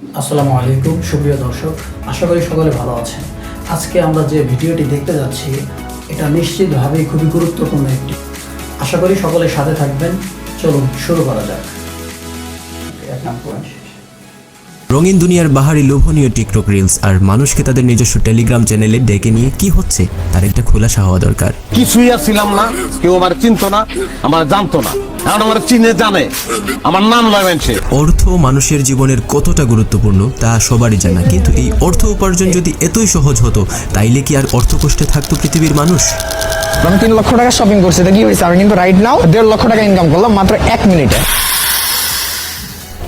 আসসালামু আলাইকুম, সুপ্রিয় দর্শক, আশা করি সকলে ভালো আছেন। আজকে আমরা যে ভিডিওটি দেখতে যাচ্ছি, এটা নিশ্চিতভাবেই খুবই গুরুত্বপূর্ণ একটি। আশা করি সকলে সাথে থাকবেন। চলুন, শুরু করা যাক। এক নাম। রঙিন দুনিয়ার বাহারি লোভনীয় টিকটক রিলস আর মানুষকে তাদের নিজস্ব টেলিগ্রাম চ্যানেলে ডেকে নিয়ে কি হচ্ছে তার একটা খোলাসা হওয়া দরকার। কিছুই ছিলাম না কেউ আমার চিনতো না আমার জানতো না। এখন আমার চিনে জানে আমার নাম লয় মানছে অর্থ মানুষের জীবনের কতটা গুরুত্বপূর্ণ তা সবারই জানা। কিন্তু এই অর্থ উপার্জন যদি এতই সহজ হতো তাইলে কি আর অর্থ কষ্টে থাকতো পৃথিবীর মানুষ? আমি তিন লক্ষ টাকা শপিং করছি তো কি হয়েছে? আমি কিন্তু রাইট নাও দেড় লক্ষ টাকা ইনকাম করলাম মাত্র এক মিনিটে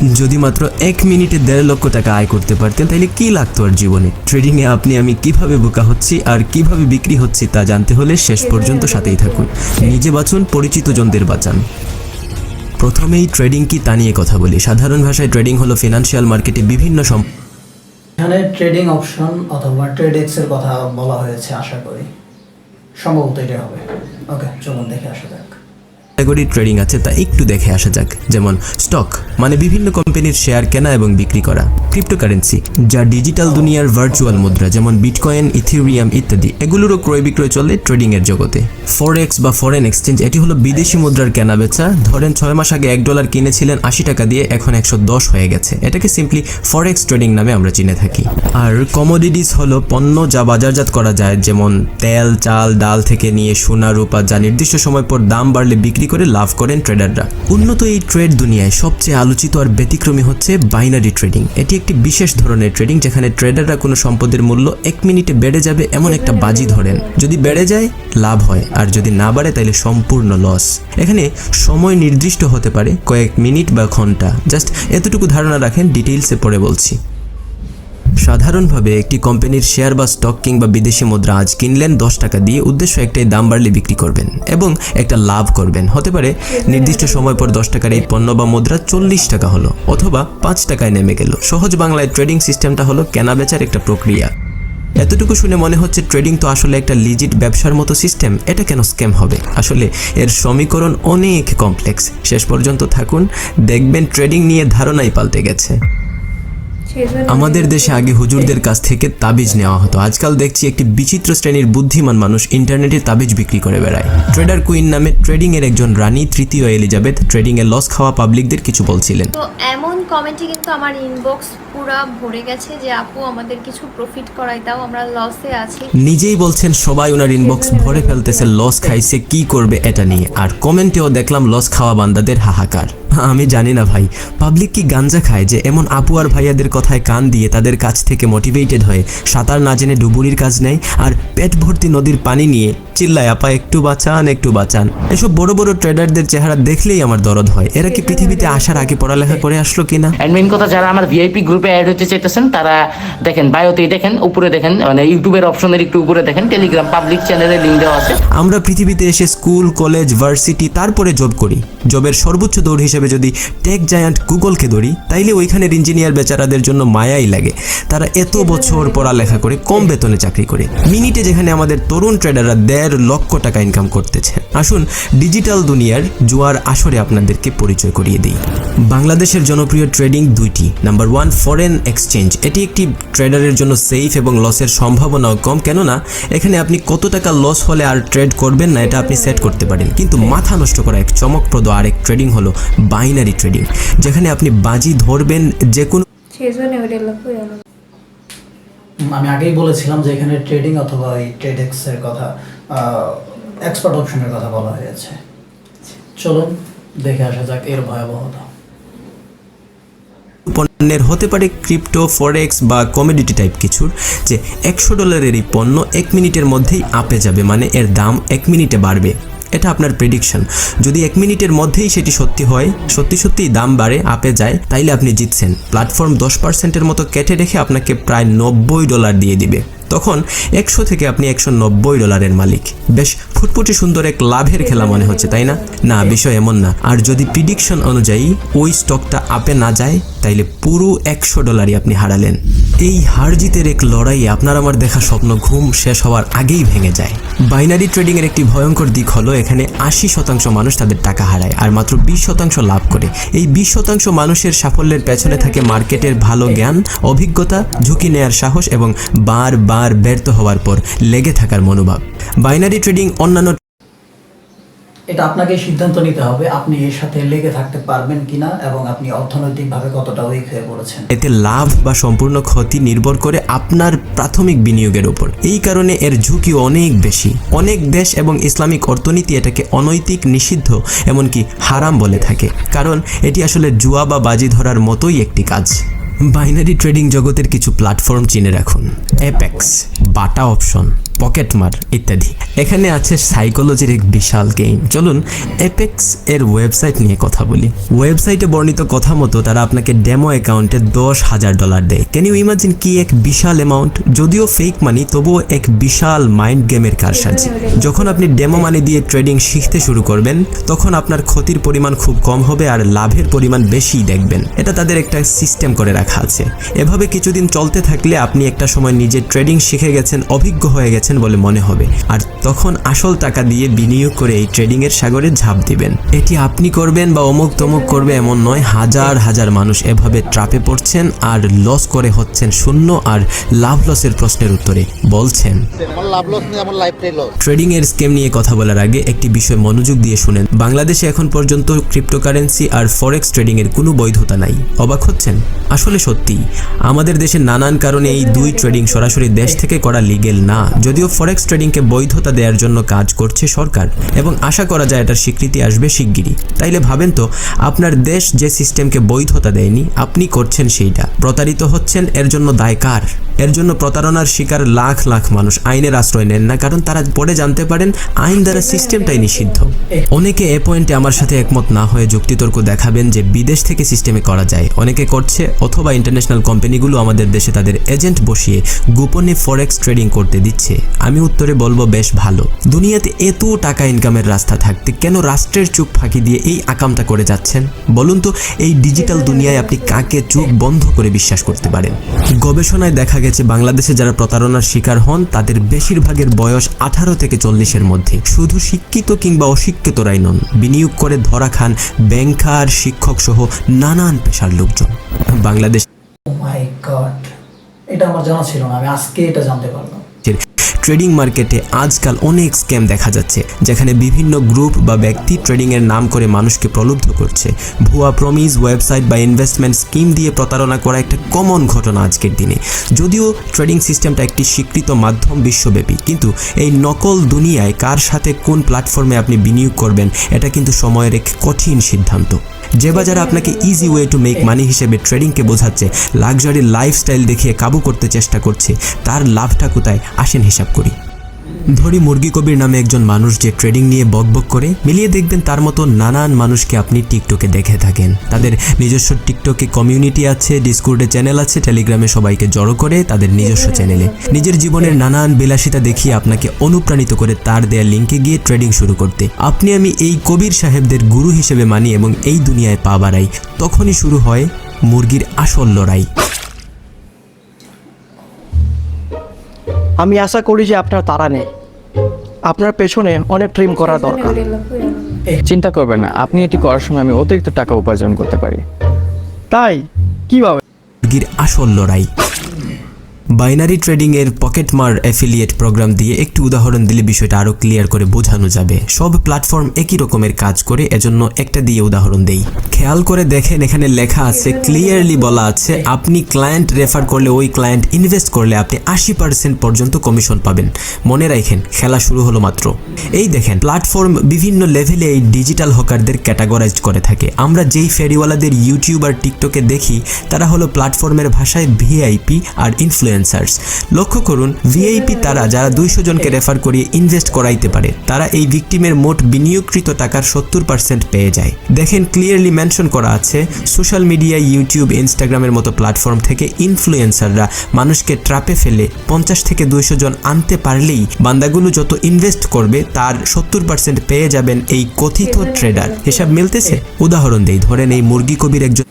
যদি মাত্র এক মিনিটে দেড় লক্ষ টাকা আয় করতে পারতেন, তাহলে কি লাগতো আর জীবনে? ট্রেডিংয়ে আপনি, আমি কীভাবে বোকা হচ্ছি আর কীভাবে বিক্রি হচ্ছি তা জানতে হলে শেষ পর্যন্ত সাথেই থাকুন। নিজে বাঁচুন, পরিচিত জনদের বাঁচান। প্রথমেই ট্রেডিং কি তা নিয়ে কথা বলি। সাধারণ ভাষায় ট্রেডিং হলো ফিনান্সিয়াল মার্কেটে বিভিন্ন এখানে ট্রেডিং অপশন অথবা ট্রেড এক্সের কথা বলা হয়েছে, আশা করি। সম্ভবত এটা হবে। ওকে চলুন দেখে আসা যাক। ক্যাটাগরি ট্রেডিং আছে তা একটু দেখে আসা যাক। যেমন স্টক মানে বিভিন্ন কোম্পানির শেয়ার কেনা এবং বিক্রি করা। ক্রিপ্টোকারেন্সি যা ডিজিটাল দুনিয়ার ভার্চুয়াল মুদ্রা, যেমন বিটকয়েন ইথিরিয়াম ইত্যাদি, এগুলোরও ক্রয় বিক্রয় চলে ট্রেডিং এর জগতে। ফরেক্স বা ফরেন এক্সচেঞ্জ এটি হলো বিদেশি মুদ্রার কেনা বেচা ধরেন, ছয় মাস আগে এক ডলার কিনেছিলেন আশি টাকা দিয়ে, এখন একশো দশ হয়ে গেছে। এটাকে সিম্পলি ফরেক্স ট্রেডিং নামে আমরা চিনে থাকি। আর কমোডিটিস হলো পণ্য যা বাজারজাত করা যায়, যেমন তেল, চাল, ডাল থেকে নিয়ে সোনা, রূপা, যা নির্দিষ্ট সময় পর দাম বাড়লে বিক্রি করে লাভ করেন ট্রেডাররা উন্নত এই ট্রেড দুনিয়ায় সবচেয়ে আলোচিত আর ব্যতিক্রমী হচ্ছে বাইনারি ট্রেডিং এটি একটি বিশেষ ধরনের ট্রেডিং যেখানে ট্রেডাররা কোনো সম্পদের মূল্য এক মিনিটে বেড়ে যাবে এমন একটা বাজি ধরেন। যদি বেড়ে যায়, লাভ হয়। আর যদি না বাড়ে তাহলে সম্পূর্ণ লস এখানে সময় নির্দিষ্ট হতে পারে, কয়েক মিনিট বা ঘণ্টা। জাস্ট এতটুকু ধারণা রাখেন ডিটেইলসে পরে বলছি। সাধারণভাবে একটি কোম্পানির শেয়ার বা স্টক কিংবা বিদেশি মুদ্রা আজ কিনলেন দশ টাকা দিয়ে উদ্দেশ্য একটাই, দাম বাড়লে বিক্রি করবেন এবং একটা লাভ করবেন। হতে পারে নির্দিষ্ট সময় পর দশ টাকার এই পণ্য বা মুদ্রা চল্লিশ টাকা হলো অথবা পাঁচ টাকায় নেমে গেল। সহজ বাংলায় ট্রেডিং সিস্টেমটা হলো কেনা বেচার একটা প্রক্রিয়া। এতটুকু শুনে মনে হচ্ছে ট্রেডিং তো আসলে একটা লিজিট ব্যবসার মতো সিস্টেম, এটা কেন স্ক্যাম হবে? আসলে এর সমীকরণ অনেক কমপ্লেক্স। শেষ পর্যন্ত থাকুন, দেখবেন ট্রেডিং নিয়ে ধারণাই পাল্টে গেছে। আমাদের দেশে আগে হুজুরদের কাছ থেকে তাবিজ নেওয়া হতো। আজকাল দেখছি একটি বিচিত্র শ্রেণির বুদ্ধিমান মানুষ ইন্টারনেটে তাবিজ বিক্রি করে বেড়ায়। ট্রেডার কুইন নামে ট্রেডিং এর একজন রানী তৃতীয় এলিজাবেথ ট্রেডিং এ লস খাওয়া পাবলিকদের কিছু বলছিলেন। তো এমন কমেন্টে কিন্তু আমার ইনবক্স পুরা ভরে গেছে যে আপু আমাদের কিছু প্রফিট করাই দাও আমরা লসে আছি। নিজেই বলছেন সবাই ওনার ইনবক্স ভরে ফেলতেছে লস খাইছে কি করবে এটা নিয়ে? আর কমেন্টেও দেখলাম লস খাওয়া বান্দাদের হাহাকার। আমি জানি না ভাই। পাবলিক কি গাঞ্জা খায় যে এমন আপু আর ভাইয়াদের কথায় কান দিয়ে তাদের কাছ থেকে মোটিভেটেড হয়ে? সাঁতার না জেনে ডুবুরির কাজ নেয় আর পেট ভর্তি নদীর পানি নিয়ে চিল্লায় আপা একটু বাঁচান একটু বাঁচান। এসব বড় বড় ট্রেডারদের চেহারা দেখলেই আমার দরদ হয়। এরা কি পৃথিবীতে আসার আগে পড়ালেখা করে আসলো কিনা? অ্যান্ড মেইন কথা যারা আমার ভিআইপি গ্রুপে অ্যাড হতে চাইতেছেন তারা দেখেন বায়োতেই দেখেন উপরে দেখেন মানে ইউটিউবের অপশনের একটু উপরে দেখেন টেলিগ্রাম পাবলিক চ্যানেলের লিঙ্ক দেওয়া আছে। আমরা পৃথিবীতে এসে স্কুল কলেজ ভার্সিটি তারপরে জব করি। জবের সর্বোচ্চ দৌড় হিসেবে যদি টেক জায়ান্ট গুগলকে ধরি, তাইলে ওইখানের ইঞ্জিনিয়ার বেচারাদের জন্য মায়াই লাগে। তারা এত বছর পড়ালেখা করে কম বেতনে চাকরি করে। মিনিটে যেখানে আমাদের তরুণ ট্রেডাররা দেড় লক্ষ টাকা ইনকাম করতেছে। আসুন ডিজিটাল দুনিয়ার জুয়ার আসরে আপনাদেরকে পরিচয় করিয়ে দিই। বাংলাদেশের জনপ্রিয় ট্রেডিং দুইটি। নাম্বার ওয়ান ফরেন এক্সচেঞ্জ এটি একটি ট্রেডারের জন্য সেফ এবং লসের সম্ভাবনাও কম। কেননা, এখানে আপনি কত টাকা লস হলে আর ট্রেড করবেন না, এটা আপনি সেট করতে পারেন। কিন্তু মাথা নষ্ট করা এক চমকপ্রদ আরেক ট্রেডিং হলো বাইনারি ট্রেডিং যেখানে আপনি বাজি ধরবেন যে কোনো আমি আগেই বলেছিলাম যে এখানে ট্রেডিং অথবা এই ট্রেড এক্সের কথা এক্সপার্ট অপশনের কথা বলা হয়েছে। চলুন দেখে আসা যাক এর ভয়াবহতা। পণ্যের হতে পারে ক্রিপ্টো ফরেক্স বা কমোডিটি টাইপ কিছুর যে একশো ডলারের এই পণ্য এক মিনিটের মধ্যেই আপে যাবে মানে এর দাম এক মিনিটে বাড়বে। এটা আপনার প্রেডিকশন যদি এক মিনিটের মধ্যেই সেটি সত্যি হয়, সত্যি সত্যিই দাম বাড়ে, আপে যায়, তাইলে আপনি জিতছেন। প্ল্যাটফর্ম দশ পার্সেন্টের মতো কেটে রেখে আপনাকে প্রায় নব্বই ডলার দিয়ে দিবে। তখন একশো থেকে আপনি একশো নব্বই ডলারের মালিক। বেশ, ফুটফুটি সুন্দর এক লাভের খেলা মনে হচ্ছে, তাই না? না, বিষয় এমন না। আর যদি প্রিডিকশন অনুযায়ী ওই স্টকটা আপে না যায়, তাইলে পুরো একশো ডলারই আপনি হারালেন। এই হার জিতের এক লড়াই আপনার আমার দেখা স্বপ্ন ঘুম শেষ হওয়ার আগেই ভেঙে যায়। বাইনারি ট্রেডিং এর একটি ভয়ঙ্কর দিক হলো, এখানে আশি শতাংশ মানুষ তাদের টাকা হারায়, আর মাত্র বিশ শতাংশ লাভ করে। এই বিশ শতাংশ মানুষের সাফল্যের পেছনে থাকে মার্কেটের ভালো জ্ঞান, অভিজ্ঞতা, ঝুঁকি নেয়ার সাহস এবং বার বার ব্যর্থ হওয়ার পর লেগে থাকার মনোভাব। বাইনারি ট্রেডিং অন্যান্য এটা আপনাকে সিদ্ধান্ত নিতে হবে আপনি এর সাথে লেগে থাকতে পারবেন কিনা এবং আপনি অর্থনৈতিকভাবে কতটা উইক হয়ে পড়েছেন। এতে লাভ বা সম্পূর্ণ ক্ষতি নির্ভর করে আপনার প্রাথমিক বিনিয়োগের উপর। এই কারণে এর ঝুঁকি অনেক বেশি। অনেক দেশ এবং ইসলামিক অর্থনীতি এটাকে অনৈতিক নিষিদ্ধ এমনকি হারাম বলে থাকে। কারণ এটি আসলে জুয়া বা বাজি ধরার মতোই একটি কাজ। বাইনারি ট্রেডিং জগতের কিছু প্ল্যাটফর্ম চিনে রাখুন। অ্যাপেক্স বাটা অপশন পকেটমার ইত্যাদি। এখানে আছে সাইকোলজির এক বিশাল গেম চলুন অ্যাপেক্স এর ওয়েবসাইট নিয়ে কথা বলি। ওয়েবসাইটে বর্ণিত কথা মতো তারা আপনাকে ডেমো অ্যাকাউন্টে দশ হাজার ডলার দেয়। ক্যান ইউ ইমাজিন কি এক বিশাল অ্যামাউন্ট যদিও ফেক মানি তবুও এক বিশাল মাইন্ড গেমের কারসাজি। যখন আপনি ডেমো মানি দিয়ে ট্রেডিং শিখতে শুরু করবেন, তখন আপনার ক্ষতির পরিমাণ খুব কম হবে আর লাভের পরিমাণ বেশিই দেখবেন। এটা তাদের একটা সিস্টেম করে রাখা। আছে। এভাবে কিছুদিন চলতে থাকলে আপনি একটা সময় নিজে ট্রেডিং শিখে গেছেন অভিজ্ঞ হয়ে গেছেন বলে মনে হবে। আর তখন আসল টাকা দিয়ে বিনিয়োগ করে এই ট্রেডিং এর সাগরে ঝাঁপ দিবেন। এটি আপনি করবেন বা অমুক তমুক করবে এমন নয় হাজার হাজার মানুষ এভাবে ট্রাপে পড়ছেন আর লস করে হচ্ছেন শূন্য আর লাভ লসের প্রশ্নের উত্তরে বলছেন। ট্রেডিং এর স্কেম নিয়ে কথা বলার আগে একটি বিষয় মনোযোগ দিয়ে শুনেন। বাংলাদেশে এখন পর্যন্ত ক্রিপ্টোকারেন্সি আর ফরেক্স ট্রেডিং এর কোনো বৈধতা নাই। অবাক হচ্ছেন? আসলে সত্যি। আমাদের দেশে নানান কারণে এই দুই ট্রেডিং সরাসরি দেশ থেকে করা লিগেল না। যদিও ফরেক্স ট্রেডিংকে বৈধতা দেওয়ার জন্য কাজ করছে সরকার, এবং আশা করা যায় এটার স্বীকৃতি আসবে শিগগিরই। তাইলে ভাবেন তো, আপনার দেশ যে সিস্টেমকে বৈধতা দেয়নি, আপনি করছেন সেইটা। প্রতারিত হচ্ছেন, এর জন্য দায় কার? এর জন্য প্রতারণার শিকার লাখ লাখ মানুষ আইনের আশ্রয় নেন না, কারণ তারা পরে জানতে পারেন আইন দ্বারা সিস্টেমটাই নিষিদ্ধ। অনেকে এ পয়েন্টে আমার সাথে একমত না হয়ে যুক্তিতর্ক দেখাবেন যে বিদেশ থেকে সিস্টেমে করা যায়। অনেকে করছে অথবা ইন্টারন্যাশনাল কোম্পানিগুলো আমাদের দেশে তাদের এজেন্ট বসিয়ে গোপনে ফরেক্স ট্রেডিং করতে দিচ্ছে। আমি উত্তরে বলব, বেশ ভালো। দুনিয়াতে এত টাকা ইনকামের রাস্তা থাকতে কেন রাষ্ট্রের চোখ ফাঁকি দিয়ে এই আকামটা করে যাচ্ছেন? বলুন তো, এই ডিজিটাল দুনিয়ায় আপনি কাকে চোখ বন্ধ করে বিশ্বাস করতে পারেন? গবেষণায় দেখা গেছে, বাংলাদেশে যারা প্রতারণার শিকার হন, তাদের বেশিরভাগের বয়স আঠারো থেকে চল্লিশের মধ্যে। শুধু শিক্ষিত কিংবা অশিক্ষিতরাই নন, বিনিয়োগ করে ধরা খান ব্যাংকার শিক্ষক সহ নানান পেশার লোকজন। বাংলাদেশ মাই গড এটা আমার জানা ছিল না আমি আজকে এটা জানতে পারলাম। ট্রেডিং মার্কেটে আজকাল অনেক স্ক্যাম দেখা যাচ্ছে, যেখানে বিভিন্ন গ্রুপ বা ব্যক্তি ট্রেডিংয়ের নাম করে মানুষকে প্রলুব্ধ করছে। ভুয়া প্রমিস ওয়েবসাইট বা ইনভেস্টমেন্ট স্কিম দিয়ে প্রতারণা করা একটা কমন ঘটনা আজকের দিনে। যদিও ট্রেডিং সিস্টেমটা একটি স্বীকৃত মাধ্যম বিশ্বব্যাপী, কিন্তু এই নকল দুনিয়ায় কার সাথে কোন প্ল্যাটফর্মে আপনি বিনিয়োগ করবেন, এটা কিন্তু সময়ের এক কঠিন সিদ্ধান্ত। যে বাজার আপনাকে easy way to make money হিসেবে ট্রেডিংকে বোঝাচ্ছে লাক্সারি লাইফস্টাইল দেখিয়ে কাবু করতে চেষ্টা করছে, তার লাভটা কোথায়? আসেন হিসাব করি। ধরি মুরগি কবির নামে একজন মানুষ যে ট্রেডিং নিয়ে বকবক করে, মিলিয়ে দেখবেন তার মতো নানান মানুষকে আপনি টিকটকে দেখে থাকেন। তাদের নিজস্ব টিকটকে কমিউনিটি আছে ডিসকোর্ডে চ্যানেল আছে টেলিগ্রামে সবাইকে জড়ো করে তাদের নিজস্ব চ্যানেলে নিজের জীবনের নানান বিলাসিতা দেখিয়ে আপনাকে অনুপ্রাণিত করে তার দেয়া লিঙ্কে গিয়ে ট্রেডিং শুরু করতে। আপনি আমি এই কবির সাহেবদের গুরু হিসেবে মানি এবং এই দুনিয়ায় পা বাড়াই। তখনই শুরু হয় মুরগির আসল লড়াই। আমি আশা করি যে আপনার তারা নেই। আপনার পেছনে অনেক ট্রিম করা দরকার। চিন্তা করবেন না আপনি এটি করার সময় আমি অতিরিক্ত টাকা উপার্জন করতে পারি। তাই কীভাবে? আসল লড়াই। বাইনারি ট্রেডিং এর পকেটমার অ্যাফিলিয়েট প্রোগ্রাম দিয়ে একটি উদাহরণ দিলে বিষয়টা আরও ক্লিয়ার করে বোঝানো যাবে। সব প্ল্যাটফর্ম একই রকমের কাজ করে, এজন্য একটা দিয়ে উদাহরণ দেই। খেয়াল করে দেখেন, এখানে লেখা আছে, ক্লিয়ারলি বলা আছে, আপনি ক্লায়েন্ট রেফার করলে ওই ক্লায়েন্ট ইনভেস্ট করলে আপনি আশি পার্সেন্ট পর্যন্ত কমিশন পাবেন। মনে রাখেন, খেলা শুরু হলো মাত্র। এই দেখেন, প্ল্যাটফর্ম বিভিন্ন লেভেলে এই ডিজিটাল হকারদের ক্যাটাগরাইজ করে থাকে। আমরা যেই ফেরিওয়ালাদের ইউটিউব আর টিকটকে দেখি, তারা হলো প্ল্যাটফর্মের ভাষায় ভিআইপি আর ইনফ্লুয়েন্স ইনফ্লুয়েন্সার্স লক্ষ্য করুন ভিআইপি তারা যারা দুইশো জনকে রেফার করিয়ে ইনভেস্ট করাইতে পারে, তারা এই ভিকটিমের মোট বিনিয়োগকৃত টাকার সত্তর পার্সেন্ট পেয়ে যায়। দেখেন ক্লিয়ারলি মেনশন করা আছে সোশ্যাল মিডিয়া ইউটিউব ইনস্টাগ্রামের মতো প্ল্যাটফর্ম থেকে ইনফ্লুয়েন্সাররা মানুষকে ট্রাপে ফেলে পঞ্চাশ থেকে দুইশো জন আনতে পারলেই বান্দাগুলো যত ইনভেস্ট করবে, তার সত্তর পার্সেন্ট পেয়ে যাবেন এই কথিত ট্রেডার হিসাব মিলতেছে? উদাহরণ দেই, ধরেন এই মুরগি কবির একজন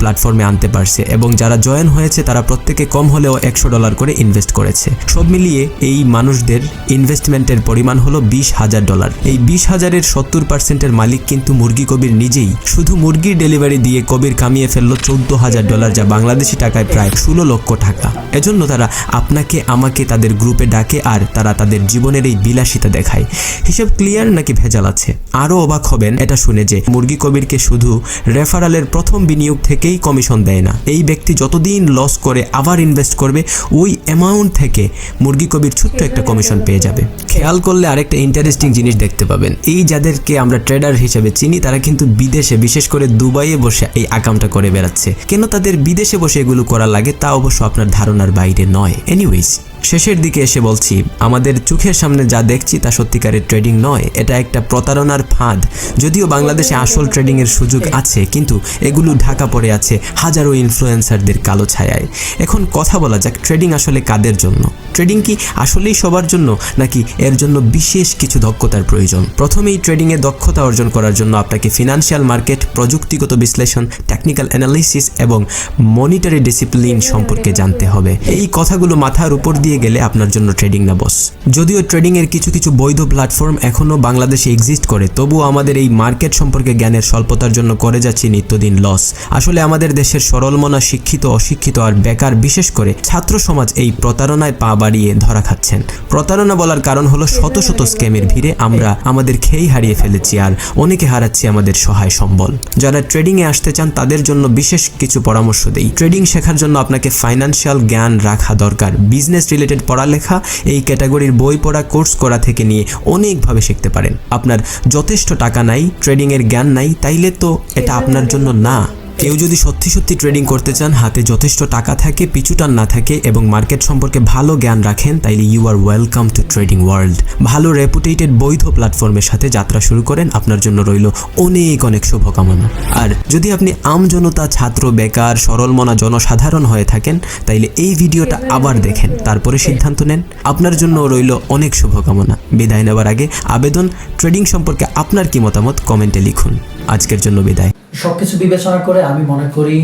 প্ল্যাটফর্মে আনতে পারছে এবং যারা জয়েন হয়েছে, তারা প্রত্যেকে কম হলেও একশো ডলার করে ইনভেস্ট করেছে। সব মিলিয়ে এই মানুষদের ইনভেস্টমেন্টের পরিমাণ হলো বিশ হাজার ডলার এই বিশ হাজারের সত্তর পার্সেন্টের মালিক কিন্তু মুরগি কবির নিজেই। শুধু মুরগির ডেলিভারি দিয়ে কবির কামিয়ে ফেলল চোদ্দ হাজার ডলার যা বাংলাদেশি টাকায় প্রায় ষোলো লক্ষ টাকা। এজন্য তারা আপনাকে, আমাকে তাদের গ্রুপে ডাকে আর তারা তাদের জীবনের এই বিলাসিতা দেখায়। হিসেব ক্লিয়ার নাকি ভেজাল আছে? আরও অবাক হবেন, এটা শুনে যে মুরগি কবিরকে শুধু রেফারালের প্রথম বিনিয়োগ থেকেই কমিশন দেয় না। এই ব্যক্তি যতদিন লস করে, আবার ইনভেস্ট করবে, ওই অ্যামাউন্ট থেকে মুরগি কবির ছোট্ট একটা কমিশন পেয়ে যাবে। খেয়াল করলে আরেকটা ইন্টারেস্টিং জিনিস দেখতে পাবেন। এই যাদেরকে আমরা ট্রেডার হিসেবে চিনি, তারা কিন্তু বিদেশে, বিশেষ করে দুবাইয়ে বসে এই আকামটা করে বেড়াচ্ছে। কেন তাদের বিদেশে বসে এগুলো করা লাগে, তা অবশ্য আপনার ধারণার বাইরে নয়। এনিওয়েজ শেষের দিকে এসে বলছি, আমাদের চোখের সামনে যা দেখছি তা সত্যিকারের ট্রেডিং নয়। এটা একটা প্রতারণার ফাঁদ। যদিও বাংলাদেশে আসল ট্রেডিং এর সুযোগ আছে, কিন্তু এগুলো ঢাকা পড়ে আছে হাজারো ইনফ্লুয়েন্সারদের কালো ছায়ায়। এখন কথা বলা যাক, ট্রেডিং আসলে কাদের জন্য? ট্রেডিং কি আসলেই সবার জন্য, নাকি এর জন্য বিশেষ কিছু দক্ষতার প্রয়োজন? প্রথমেই ট্রেডিংয়ে দক্ষতা অর্জন করার জন্য আপনাকে ফিনান্সিয়াল মার্কেট, প্রযুক্তিগত বিশ্লেষণ, টেকনিক্যাল অ্যানালিসিস এবং মনিটারি ডিসিপ্লিন সম্পর্কে জানতে হবে। এই কথাগুলো মাথার উপর দিয়ে গেলে আপনার জন্য ট্রেডিং না বস যদিও ট্রেডিং এর কিছু কিছু বৈধ প্ল্যাটফর্ম এখনও বাংলাদেশে এক্সিস্ট করে তবুও আমাদের এই মার্কেট সম্পর্কে জ্ঞানের স্বল্পতার জন্য করে যাচ্ছি নিত্যদিন লস আসলে আমাদের দেশের সরলমনা শিক্ষিত, অশিক্ষিত আর বেকার, বিশেষ করে ছাত্র সমাজ এই প্রতারণায় পা বাড়িয়ে ধরা খাচ্ছেন। প্রতারণা বলার কারণ হলো শত শত স্ক্যামের ভিড়ে আমরা আমাদের খেই হারিয়ে ফেলেছি আর অনেকে হারাচ্ছি আমাদের সহায় সম্বল। যারা ট্রেডিংয়ে আসতে চান, তাদের জন্য বিশেষ কিছু পরামর্শ দেই। ট্রেডিং শেখার জন্য আপনাকে ফাইন্যান্সিয়াল জ্ঞান রাখা দরকার। বিজনেস রিলেটেড পড়ালেখা, এই ক্যাটাগরির বই পড়া কোর্স করা থেকে নিয়ে অনেকভাবে শিখতে পারেন। আপনার যথেষ্ট টাকা নাই ট্রেডিংয়ের জ্ঞান নাই, তাইলে তো এটা আপনার জন্য না। কেউ যদি সত্যি সত্যি ট্রেডিং করতে চান, হাতে যথেষ্ট টাকা থাকে পিছুটান না থাকে এবং মার্কেট সম্পর্কে ভালো জ্ঞান রাখেন, তাইলে you are welcome to trading world ভালো রেপুটেটেড বৈধ প্ল্যাটফর্মের সাথে যাত্রা শুরু করেন, আপনার জন্য রইল অনেক অনেক শুভকামনা। আর যদি আপনি আম জনতা, ছাত্র, বেকার সরলমনা জনসাধারণ হয়ে থাকেন, তাইলে এই ভিডিওটা আবার দেখেন, তারপরে সিদ্ধান্ত নেন, আপনার জন্য রইল অনেক শুভকামনা। বিদায় নেওয়ার আগে আবেদন ট্রেডিং সম্পর্কে আপনার কি মতামত, কমেন্টে লিখুন। আজকের জন্য বিদায়। সবকিছু বিবেচনা করে আমি মনে করি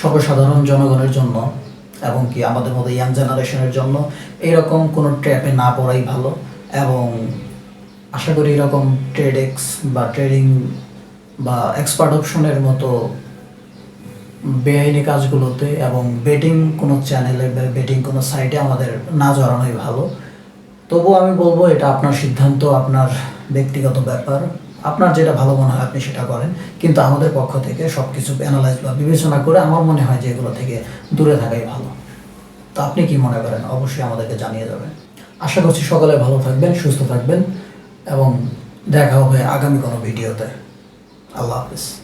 সর্বসাধারণ জনগণের জন্য এবং কি আমাদের মতো ইয়াং জেনারেশনের জন্য এরকম কোনো ট্র্যাপে না পড়াই ভালো এবং আশা করি এরকম ট্রেড এক্স বা ট্রেডিং বা এক্সপার্ট অপশনের মতো বেআইনি কাজগুলোতে এবং বেটিং কোনো চ্যানেলে বা বেটিং কোনো সাইটে আমাদের না জড়ানোই ভালো। তবুও আমি বলব এটা আপনার সিদ্ধান্ত, আপনার ব্যক্তিগত ব্যাপার। আপনার যেটা ভালো মনে হয় আপনি সেটা করেন। কিন্তু আমাদের পক্ষ থেকে সব কিছু অ্যানালাইজ বা বিবেচনা করে আমার মনে হয় যে এগুলো থেকে দূরে থাকাই ভালো। তো আপনি কি মনে করেন? অবশ্যই আমাদেরকে জানিয়ে যাবেন। আশা করছি সকলে ভালো থাকবেন, সুস্থ থাকবেন এবং দেখা হবে আগামী কোনো ভিডিওতে। আল্লাহ হাফিজ।